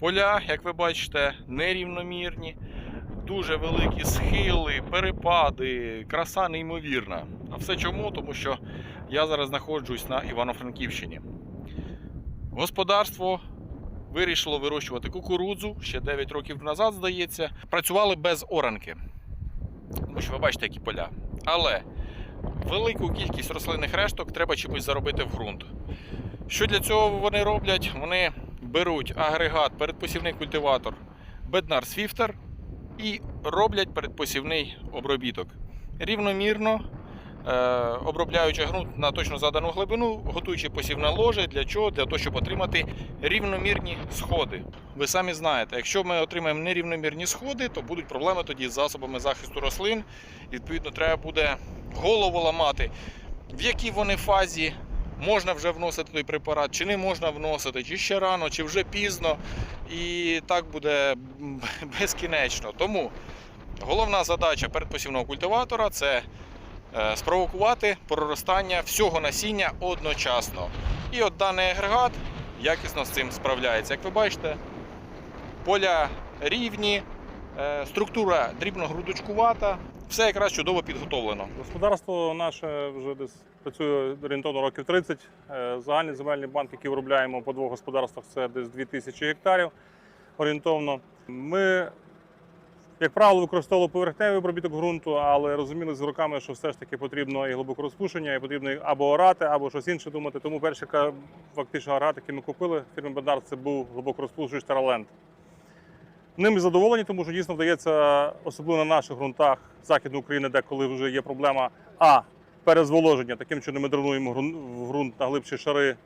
Поля, як ви бачите, нерівномірні, дуже великі схили, перепади, краса неймовірна. А все чому? Тому що я зараз знаходжусь на Івано-Франківщині. Господарство вирішило вирощувати кукурудзу ще 9 років назад, здається. Працювали без оранки. Тому що ви бачите, які поля. Але велику кількість рослинних решток треба чимось заробити в ґрунт. Що для цього вони роблять? Вони беруть агрегат, передпосівний культиватор Bednar Swifter і роблять передпосівний обробіток. Рівномірно е, обробляючи ґрунт на точно задану глибину, готуючи посівне ложе. Для чого? Для того, щоб отримати рівномірні сходи. Ви самі знаєте, якщо ми отримаємо нерівномірні сходи, то будуть проблеми тоді з засобами захисту рослин. Відповідно, треба буде голову ламати, в якій вони фазі. Можна вже вносити той препарат, чи не можна вносити, чи ще рано, чи вже пізно. І так буде безкінечно. Тому головна задача передпосівного культиватора це е, спровокувати проростання всього насіння одночасно. І от даний агрегат якісно з цим справляється. Як ви бачите, поля рівні, е, структура дрібногрудочкувата, все якраз чудово підготовлено. Господарство наше вже десь працює орієнтовно років 30. Е, Загальний земельний банк, який виробляємо по двох господарствах, це десь 2000 гектарів орієнтовно. Ми, як правило, використовували поверхневий обробіток ґрунту, але розуміли з роками, що все ж таки потрібно і глибоке розпушення, і потрібно або орати, або щось інше думати. Тому перший фактично агрегат, який ми купили фірми Бендар, це був глибокорозпушувач Тараленд. Ними задоволені, тому що дійсно вдається, особливо на наших ґрунтах Західної України, де коли вже є проблема А. Перезволоження. Таким чином ми дренуємо в ґрунт на глибші шари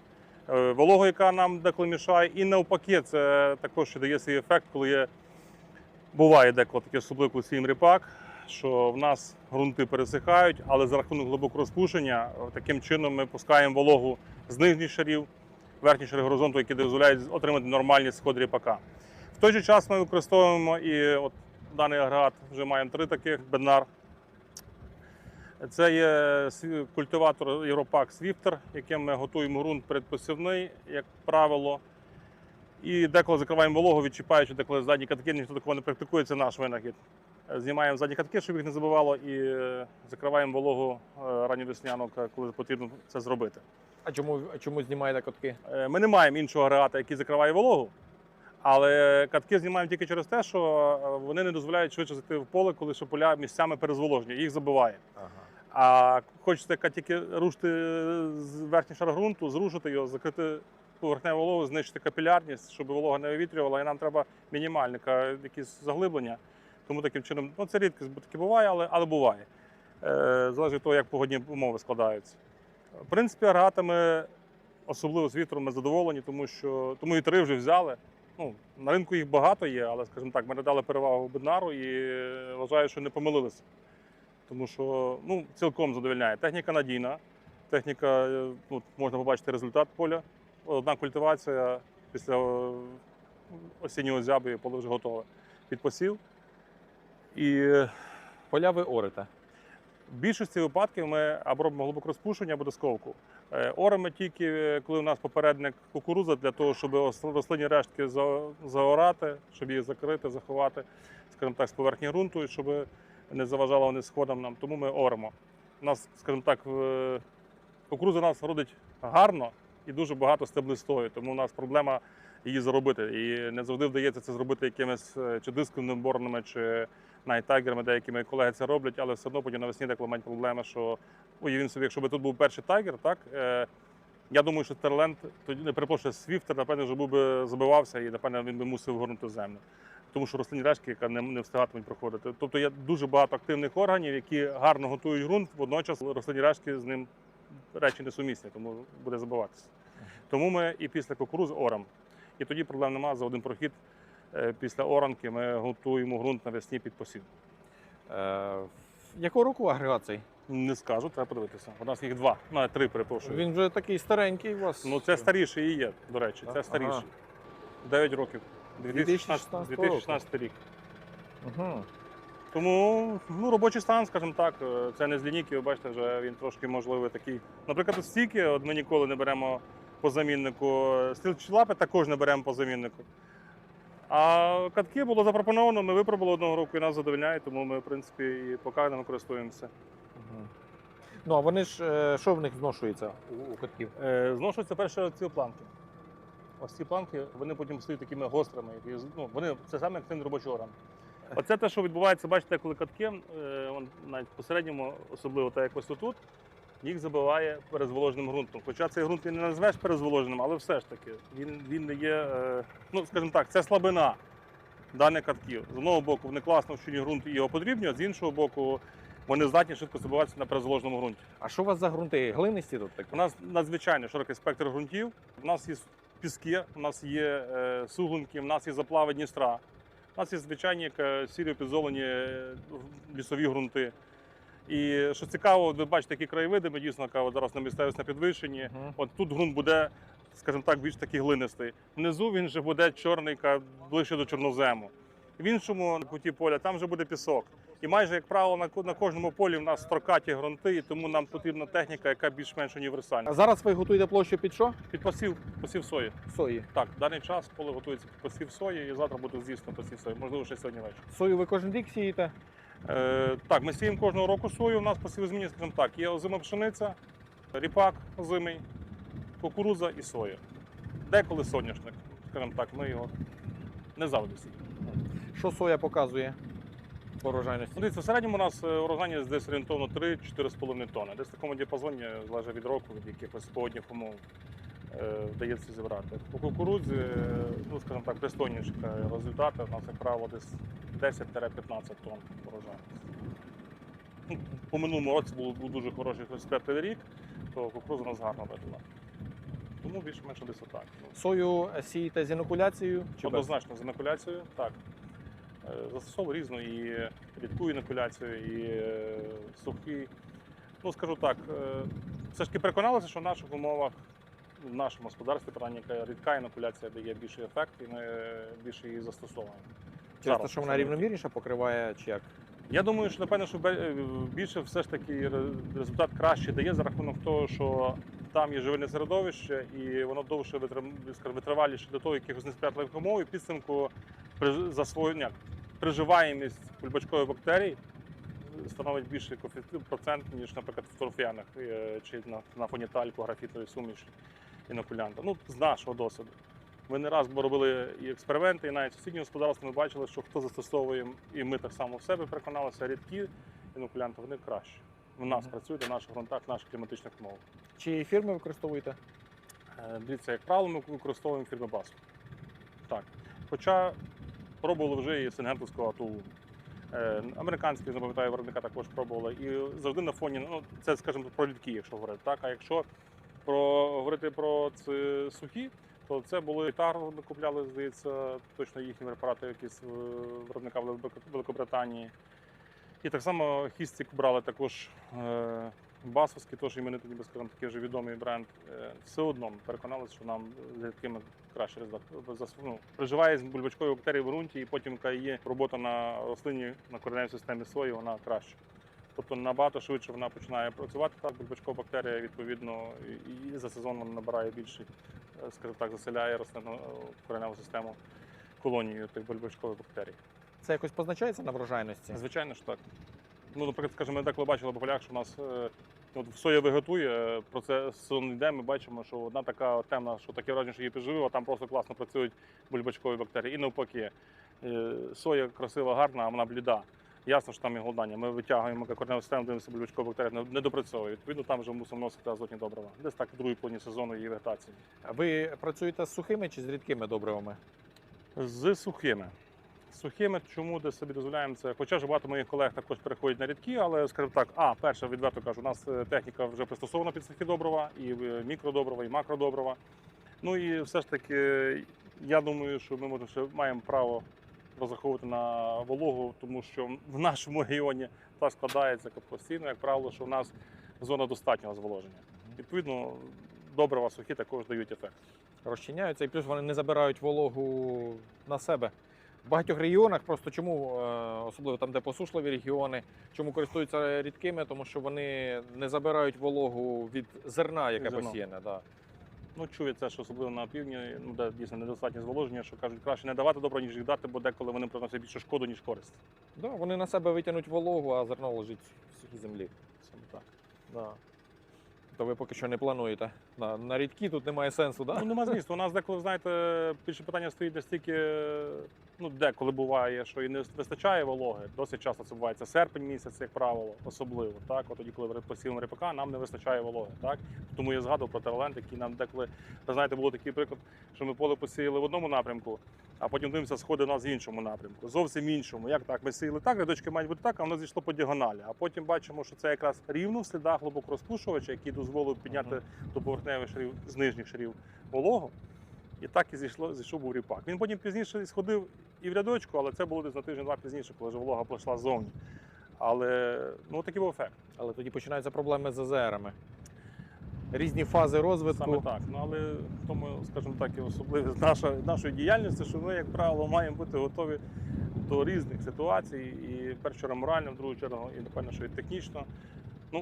е, вологу, яка нам деколи мішає. І навпаки, це також ще дає свій ефект, коли є, буває деколи таке, особливо коли ріпак, що в нас ґрунти пересихають, але за рахунок глибокого розпушення е, таким чином ми пускаємо вологу з нижніх шарів, верхні шари горизонту, які дозволяють отримати нормальні сходи ріпака. Той же час ми використовуємо і от даний агрегат вже маємо три таких беднар. Це є культиватор Європак Свіфтер, яким ми готуємо ґрунт передпосівний, як правило. І деколи закриваємо вологу, відчіпаючи деколи задні катки, ніхто такого не практикує, це наш винахід. Знімаємо задні катки, щоб їх не забивало, і е, закриваємо вологу е, ранньовеснянок, е, коли потрібно це зробити. А чому, чому знімаєте котки? Е, Ми не маємо іншого агрегата, який закриває вологу. Але катки знімаємо тільки через те, що е, вони не дозволяють швидше зайти в поле, коли що поля місцями перезволожені, їх забиває. Ага. А хочеться ка- тільки рушити з верхній шар ґрунту, зрушити його, закрити поверхневу вологу, знищити капілярність, щоб волога не вивітрювала, і нам треба мінімальне якісь заглиблення. Тому таким чином, ну це рідкість, бо таке буває, але, але буває. Е, залежить від того, як погодні умови складаються. В принципі, агрегатами, особливо з вітром, ми задоволені, тому що тому і три вже взяли. Ну, на ринку їх багато є, але, скажімо так, ми не дали перевагу беднару і е, вважаю, що не помилилися. Тому що ну, цілком задовольняє. Техніка надійна, техніка, е, ну, можна побачити результат поля. Одна культивація після е, осіннього зябу поле вже готове під посів. І Поля ви орите. в більшості випадків ми або робимо глибоке розпушення або дисковку. Е, Оремо тільки, е, коли у нас попередник кукурудза, для того, щоб рослинні рештки за- заорати, щоб її закрити, заховати, скажімо так, з поверхні ґрунту, щоб не заважало вони сходам нам. Тому ми оремо. У нас, скажімо так, кукурудза нас родить гарно і дуже багато стеблистої, тому у нас проблема її заробити. І не завжди вдається це зробити якимись е, чи дисковими борнами, чи навіть тайгерами, деякі мої колеги це роблять, але все одно потім навесні деколи мають проблеми, що уявім собі, якщо б тут був перший тайгер, так е, я думаю, що Терленд тоді не перепрошую, Свіфтер, напевне, вже був би забивався і напевне він би мусив горнути землю. Тому що рослинні рештки, яка не, не встигатимуть проходити. Тобто є дуже багато активних органів, які гарно готують ґрунт, водночас рослинні рештки з ним речі несумісні, тому буде забиватися. Тому ми і після кукурузи орем. І тоді проблем немає за один прохід. е, Після оранки ми готуємо ґрунт навесні під посів. Е, якого року агрегат цей? Не скажу, треба подивитися. У нас їх два, навіть три, перепрошую. Він вже такий старенький у вас. Ну це старіший і є, до речі, Ага. це старіший. 9 років. 2016, 2016 2016 рік. Угу. Тому ну, робочий стан, скажімо так, е, це не з лінійки, ви бачите, вже він трошки можливий такий. Наприклад, от стійки, от ми ніколи не беремо по заміннику. Стрілчі лапи також не беремо по заміннику. А катки було запропоновано, ми випробували одного року і нас задовольняє, тому ми, в принципі, і поки ними користуємося. Ну а вони ж е, що в них зношується у, у катків? Е, зношуються перше ці планки. Ось ці планки, вони потім стають такими гострими. які, ну, вони, це саме як цей робочий орган. Оце те, що відбувається, бачите, коли катки, е, вон, навіть посередньому, особливо так як ось тут, їх забиває перезволоженим ґрунтом. Хоча цей ґрунт і не назвеш перезволоженим, але все ж таки він, він не є, е, ну скажімо так, це слабина даних катків. З одного боку, вони класно вчені ґрунт і його потрібні, а з іншого боку, вони здатні швидко забиватися на перезволоженому ґрунті. А що у вас за ґрунти? Глинисті тут такі? У нас надзвичайно широкий спектр ґрунтів. У нас є піски, у нас є е, суглинки, у нас є заплави Дністра. У нас є звичайні е, сірі підзолені е, лісові ґрунти. І що цікаво, ви бачите такі краєвиди, ми дійсно кажу, зараз на місцевості на підвищенні. Мгм. От тут ґрунт буде, скажімо так, більш такий глинистий. Внизу він вже буде чорний, ближче до чорнозему. В іншому куті поля там вже буде пісок. І майже, як правило, на кожному полі в нас строкаті ґрунти, і тому нам потрібна техніка, яка більш-менш універсальна. А зараз ви готуєте площу під що? Під посів, посів сої. Сої. Так, в даний час поле готується під посів сої, і завтра буде звісно посів сої, можливо, ще сьогодні ввечері. Сою ви кожен рік сієте? Е, так, ми сіємо кожного року сою. У нас посів зміни, скажімо так, є озима пшениця, ріпак озимий, кукурудза і соя. Деколи соняшник, скажімо так, ми його не завжди сіємо. Що соя показує по урожайності? Дивіться, в середньому у нас е, урожайність десь орієнтовно 3-4,5 тонни. Десь в такому діапазоні залежить від року, від якихось погодних умов е, вдається зібрати. По кукурудзі, е, ну скажімо так, пристойніші результати. У нас, як правило, десь 10-15 тонн урожайності. Ну, По минулому році був, був дуже хороший спертий рік, то кукурудза у нас гарно видала. Тому більш-менш десь отак. Сою сієте з інокуляцією чи без? Однозначно з інокуляцією, так. Застосовував різну і рідку інокуляцію, і е, сухі. Ну, скажу так, е, все ж таки переконалися, що в наших умовах, в нашому господарстві, принаймні, яка рідка інокуляція дає більший ефект, і ми більше її застосовуємо. Через те, що вона рівномірніше покриває, чи як? Я думаю, що напевно, що е, більше все ж таки результат краще дає за рахунок того, що там є живильне середовище, і воно довше витриваліше до того, якихось несприятливих умов, і підсумку при засвоєння приживаємість бульбачкових бактерій становить більший процент, ніж, наприклад, в торфяних е, чи на, на фоні тальку, графітової суміші інокулянта. Ну, з нашого досвіду. Ми не раз робили і експерименти, і навіть в сусідньому господарстві ми бачили, що хто застосовує, і ми так само в себе переконалися, рідкі інокулянти, вони краще. У нас Мгм. працюють на наших ґрунтах, в наших кліматичних умовах. Чи фірми використовуєте? Е, Дивіться, як правило, ми використовуємо фірми Басу. Так. Хоча пробували вже і сингентовського АТУ. Е, Американські, не пам'ятаю, виробника також пробували. І завжди на фоні, ну, це, скажімо, про рідкі, якщо говорити. Так? А якщо про, говорити про ці сухі, то це були тар, ми купляли, здається, точно їхні препарати якісь виробника в Великобританії. І так само хістік брали також е, басовський, теж іменитий, ніби скажімо, такий вже відомий бренд. Е, все одно переконалися, що нам з рідкими краще Ну, приживає з бульбачкові бактерії в ґрунті, і потім, коли є робота на рослині на кореневій системі сої, вона краще. Тобто набагато швидше вона починає працювати так, бульбачкова бактерія, відповідно, і, і за сезон вона набирає більше, е, скажімо так, заселяє рослину е, кореневу систему колонією тих бульбачкових бактерій. Це якось позначається на врожайності? Звичайно ж так. Ну, наприклад, скажімо, ми деколи бачили по полях, що у нас от соя виготує, е, процес сон йде, ми бачимо, що одна така темна, що таке враження, що її підживив, а там просто класно працюють бульбачкові бактерії. І навпаки, е, соя красива, гарна, а вона бліда. Ясно, що там є голодання. Ми витягуємо кореневу систему, дивимося бульбачкові бактерії, не- допрацьовує. Відповідно, там вже мусимо вносити азотні добрива. Десь так в другій половині сезону її вегетації. Ви працюєте з сухими чи з рідкими добривами? З сухими. Сухими, чому де собі дозволяємо це? Хоча ж багато моїх колег також переходять на рідкі, але скажімо так, а перше, відверто кажу, у нас е, техніка вже пристосована під сухі добрива, і е, мікродобрива, і макродобрива. Ну і все ж таки, я думаю, що ми можемо ще маємо право розраховувати на вологу, тому що в нашому регіоні так складається як постійно, як правило, що в нас зона достатнього зволоження. Відповідно, добрива сухі також дають ефект. Розчиняються і плюс вони не забирають вологу на себе. В багатьох регіонах просто чому, е, особливо там, де посушливі регіони, чому користуються рідкими, тому що вони не забирають вологу від зерна, яке Зерно. посіяне. Да. Ну, це, що особливо на півдні, ну, де дійсно недостатнє зволоження, що кажуть, краще не давати добро, ніж їх дати, бо деколи вони приносять більше шкоду, ніж користь. Да, вони на себе витягнуть вологу, а зерно лежить в сухій землі. Саме так. Да. То ви поки що не плануєте. На, на рідкі тут немає сенсу, Ну, да? нема змісту. У нас деколи, знаєте, більше питання стоїть настільки, ну, деколи буває, що і не вистачає вологи. Досить часто це буває. Це серпень місяць, як правило, особливо. Так, от тоді, коли посіваємо ріпака, нам не вистачає вологи. Так? Тому я згадував про тералент, який нам деколи, знаєте, було такий приклад, що ми поле посіяли в одному напрямку, а потім дивимося, сходи у нас в іншому напрямку. Зовсім іншому. Як так? Ми сіяли так, рядочки мають бути так, а воно зійшло по діагоналі. А потім бачимо, що це якраз рівно в слідах глибоко розпушувача, який дозволив підняти до поверхневих шарів з нижніх шарів вологу. І так і зійшло, зійшов був ріпак. Він потім пізніше сходив і в рядочку, але це було десь на тиждень-два пізніше, коли вже волога пішла ззовні. Але ну такий був ефект. Але тоді починаються проблеми з АЗРами. Різні фази розвитку. Саме так. Ну але в тому, скажімо так, і особливість наша, нашої діяльності, що ми, як правило, маємо бути готові до різних ситуацій. І в першу чергу морально, в другу чергу, і напевно, що і технічно. Ну,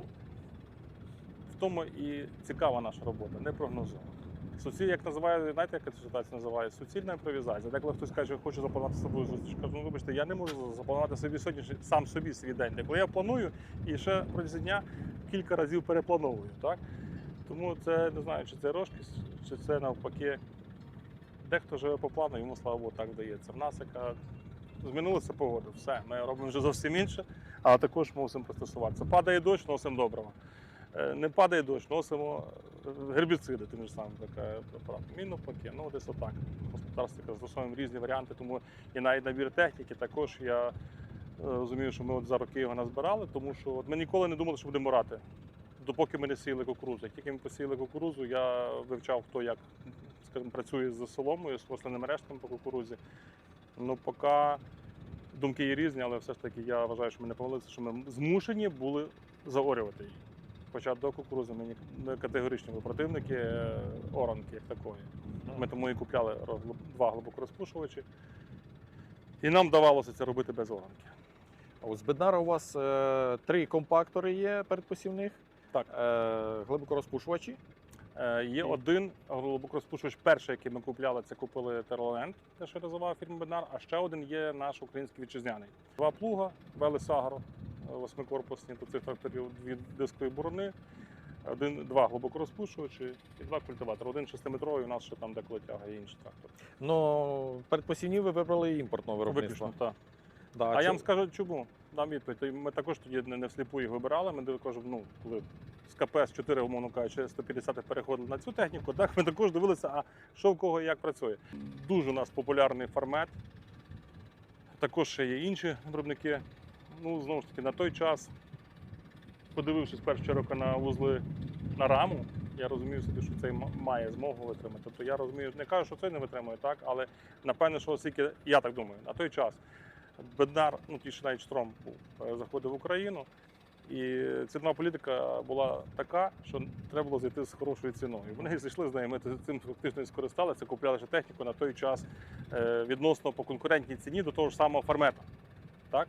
в тому і цікава наша робота, не прогнозована. Суціль, як називає, знаєте, яка ситуація називає? Суцільна імпровізація. Деколи хтось каже, хочу запланувати собою зустріч. Кажу, ну вибачте, я не можу запланувати собі сьогодні сам собі свій день. Деколи я планую і ще протягом дня кілька разів переплановую. Так? Тому це не знаю, чи це розкість, чи це навпаки. Дехто живе по плану, йому слава Богу, так вдається. В нас яка змінилася погода, все, ми робимо вже зовсім інше, але також мусимо пристосуватися. Падає дощ, носимо доброго. Е, Не падає дощ, носимо е, гербіциди, тим ж самим така препарат. Мін навпаки, ну десь отак. В господарстві застосовуємо різні варіанти, тому і навіть набір техніки також я е, розумію, що ми от за роки його назбирали, тому що от ми ніколи не думали, що будемо орати допоки ми не сіяли кукурудзу. Як тільки ми посіяли кукурудзу, я вивчав, хто як скажімо, працює з соломою, з рослинним рештом по кукурудзі. Ну, поки думки є різні, але все ж таки я вважаю, що ми не помилилися, що ми змушені були заорювати її. Хоча до кукурудзи ми ні- не категоричні були противники е, оранки як такої. Ми тому і купляли два глибокорозпушувачі. І нам вдавалося це робити без оранки. А У Збеднара у вас е, три компактори є передпосівних. Так. Е, глибокорозпушувачі. Е, Є один глибокорозпушувач, перший, який ми купляли, це купили Терленд, те, що розвивав фірма Беднар, а ще один є наш український вітчизняний. Два плуга, Велес Агро, е, восьмикорпусні до цих тракторів, дві дискові борони, один, два глибокорозпушувачі і два культиватори. Один шестиметровий, у нас ще там деколи тягає інший трактор. Ну, передпосівні ви вибрали імпортного виробництва. Виключно, так. Да, А я вам скажу, чому? Дам відповідь. Ми також тоді не, всліпу їх вибирали. Ми також, ну, коли з КПС 4, умовно кажучи, 150 переходили на цю техніку, так ми також дивилися, а що в кого і як працює. Дуже у нас популярний формат. Також ще є інші виробники. Ну, знову ж таки, на той час, подивившись першу чергу на вузли на раму, я розумію собі, що цей має змогу витримати. Тобто я розумію, не кажу, що цей не витримує, так, але напевне, що оскільки, я так думаю, на той час Беднар, ну ті, що навіть Штром був, е, заходив в Україну. І цінова політика була така, що треба було зайти з хорошою ціною. Вони зайшли з нею, ми цим фактично і скористалися, купляли ще техніку на той час е, відносно по конкурентній ціні до того ж самого фармета. Так?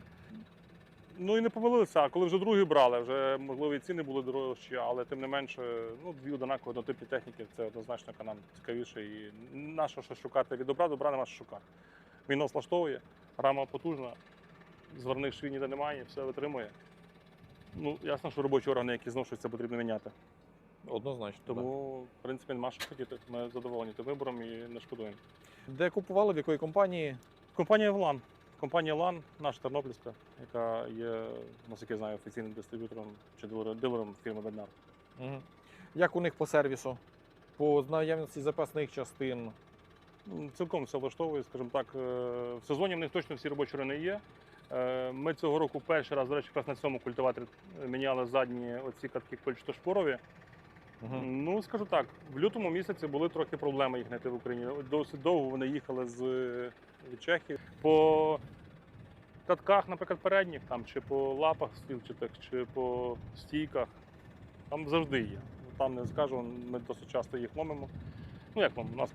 Ну і не помилилися, а коли вже другі брали, вже можливо і ціни були дорожчі, але тим не менше, ну, дві однакові однотипні техніки це однозначно нам цікавіше. І нащо що шукати від добра, добра нема що шукати. Він нас влаштовує, рама потужна, зверних швів ніде немає, все витримує. Ну, ясно, що робочі органи, які зношуються, потрібно міняти. Однозначно. Тому, в принципі, нема що хотіти. Ми задоволені тим вибором і не шкодуємо. Де купували, в якої компанії? Компанія ЛАН. Компанія ЛАН, наша тернопільська, яка є, наскільки я знаю, офіційним дистриб'ютором чи дилер- дилером фірми Беднар. Угу. Як у них по сервісу? По наявності запасних частин. Цілком все влаштовує, скажімо так. е, В сезоні в них точно всі робочі рани є. Е, Ми цього року перший раз, до речі, якраз на цьому культиваторі міняли задні оці катки кольчатошпорові. Угу. Ну, скажу так, в лютому місяці були трохи проблеми їх знайти в Україні. Досить довго вони їхали з від Чехії. По катках, наприклад, передніх, там, чи по лапах стільчатих, чи по стійках. Там завжди є. Там не скажу, ми досить часто їх ломимо. Ну, як вам, у нас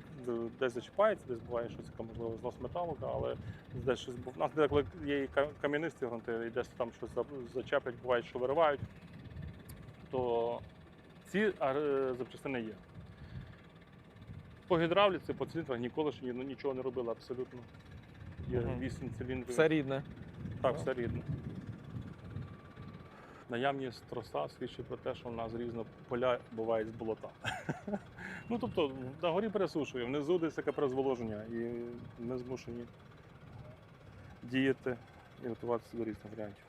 десь зачіпається, десь буває щось, можливо, знос металу, але десь щось У нас деколи є і кам'янисті ґрунти, і десь там щось зачеплять, буває, що виривають. То ці е, запчастини є. По гідравліці, по циліндрах ніколи ще ну, нічого не робили абсолютно. Є. 8 циліндрів. Все рідне. Так, все рідно. Наявність троса свідчить про те, що в нас різно поля бувають з болота. ну тобто на горі пересушує, внизу десь таке перезволоження, і ми змушені діяти і готуватися до різних варіантів.